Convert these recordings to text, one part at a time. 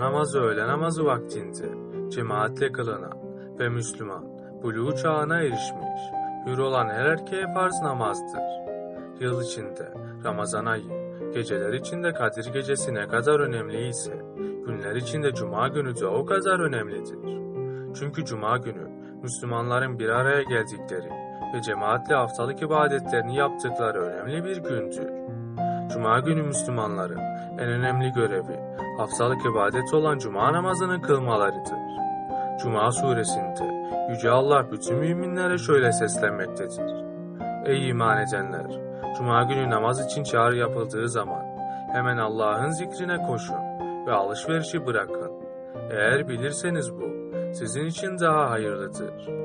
namazı öğle namazı vaktinde cemaatle kılınan ve Müslüman buluğ çağına erişmiş, hür olan her erkeğe farz namazdır. Yıl içinde Ramazan ayı, geceler içinde Kadir gecesi ne kadar önemli ise, günler içinde Cuma günü de o kadar önemlidir. Çünkü Cuma günü Müslümanların bir araya geldikleri ve cemaatle haftalık ibadetlerini yaptıkları önemli bir gündür. Cuma günü Müslümanların en önemli görevi haftalık ibadet olan Cuma namazını kılmalarıdır. Cuma suresinde Yüce Allah bütün müminlere şöyle seslenmektedir. Ey iman edenler! Cuma günü namaz için çağrı yapıldığı zaman hemen Allah'ın zikrine koşun ve alışverişi bırakın. Eğer bilirseniz bu sizin için daha hayırlıdır.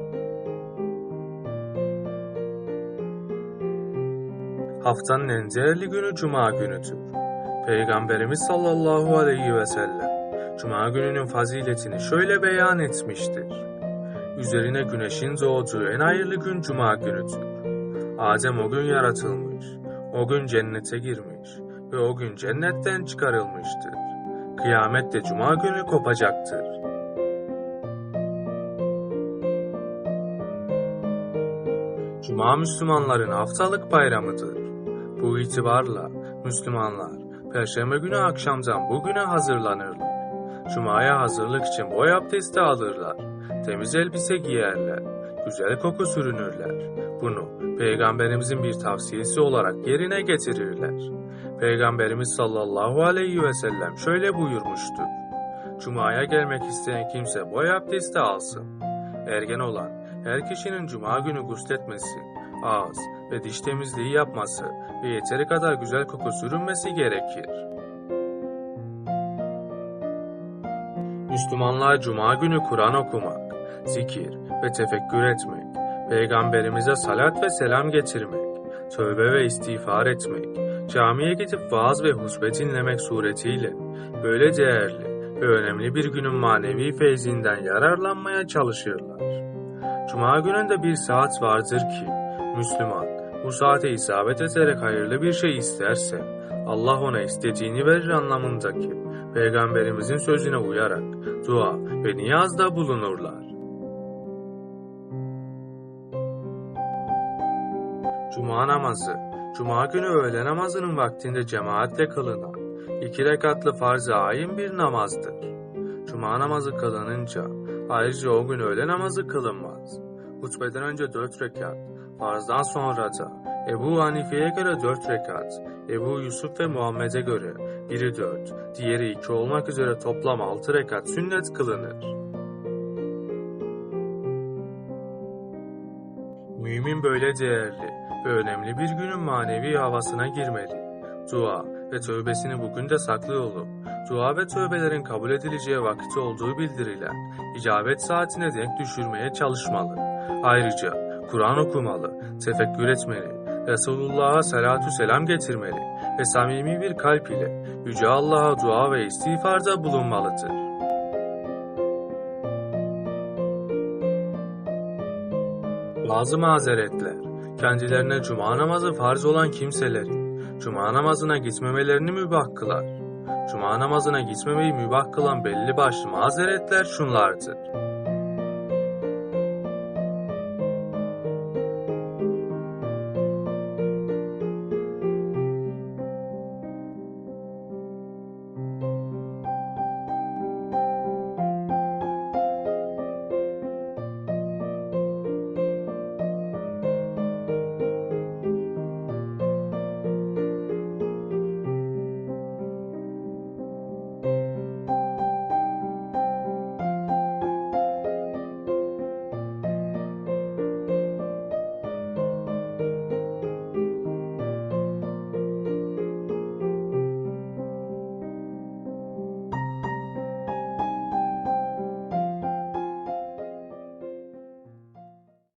Haftanın en değerli günü Cuma günüdür. Peygamberimiz sallallahu aleyhi ve sellem Cuma gününün faziletini şöyle beyan etmiştir. Üzerine güneşin doğduğu en hayırlı gün Cuma günüdür. Adem o gün yaratılmış, o gün cennete girmiş ve o gün cennetten çıkarılmıştır. Kıyamet de Cuma günü kopacaktır. Cuma Müslümanların haftalık bayramıdır. Bu itibarla Müslümanlar Perşembe günü akşamdan bugüne hazırlanırlar. Cuma'ya hazırlık için boy abdesti alırlar. Temiz elbise giyerler. Güzel koku sürünürler. Bunu Peygamberimizin bir tavsiyesi olarak yerine getirirler. Peygamberimiz sallallahu aleyhi ve sellem şöyle buyurmuştur. Cuma'ya gelmek isteyen kimse boy abdesti alsın. Ergen olan her kişinin cuma günü gusletmesi, ağız ve diş temizliği yapması ve yeteri kadar güzel koku sürünmesi gerekir. Müslümanlar cuma günü Kur'an okumak, zikir ve tefekkür etmek, peygamberimize salat ve selam getirmek, tövbe ve istiğfar etmek, camiye gidip vaaz ve hutbe dinlemek suretiyle böyle değerli ve önemli bir günün manevi feyzinden yararlanmaya çalışırlar. Cuma gününde bir saat vardır ki Müslüman bu saate isabet ederek hayırlı bir şey isterse Allah ona istediğini verir anlamındaki Peygamberimizin sözüne uyarak dua ve niyazda bulunurlar. Cuma namazı Cuma günü öğle namazının vaktinde cemaatle kılınan iki rekatlı farz-ı ayın bir namazdır. Cuma namazı kılınınca ayrıca o gün öğle namazı kılınmaz. Hutbeden önce dört rekat, farzdan sonra da Ebu Hanife'ye göre dört rekat, Ebu Yusuf ve Muhammed'e göre biri dört, diğeri iki olmak üzere toplam altı rekat sünnet kılınır. Mümin böyle değerli ve önemli bir günün manevi havasına girmeli. Dua ve tövbesini bugün de saklı olup, dua ve tövbelerin kabul edileceği vakit olduğu bildirilen icabet saatine denk düşürmeye çalışmalı. Ayrıca Kur'an okumalı, tefekkür etmeli, Resulullah'a salatu selam getirmeli ve samimi bir kalp ile Yüce Allah'a dua ve istiğfarda bulunmalıdır. Bazı mazeretler, kendilerine cuma namazı farz olan kimselerin cuma namazına gitmemelerini mübah kılar. Cuma namazına gitmemeyi mübah kılan belli başlı mazeretler şunlardır.